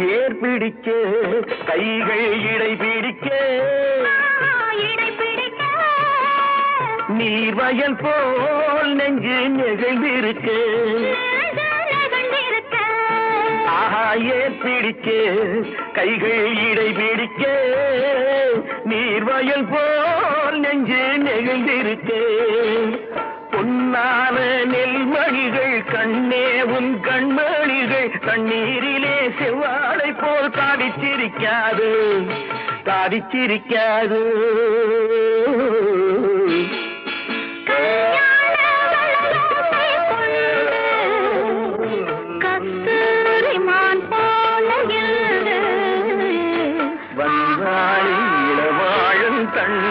ஏர் பிடிக்க கைகள் இடை பிடிக்க. இடை நீர் வயல் போல் நெஞ்சு நெகிழ்ந்திருக்க. ஆஹா ஏர் பிடிக்க கைகள் இடை பிடிக்க. நீர் வயல் போல் நெஞ்சு நெகிழ்ந்திருக்க. பொன்னான நெல்மணிகள் கண்ணே உன் கண்மணிகள் கண்ணீரிலே செவ்வாழை போல் தாடிச்சிரிக்காது தாடிச்சிரிக்காது தன்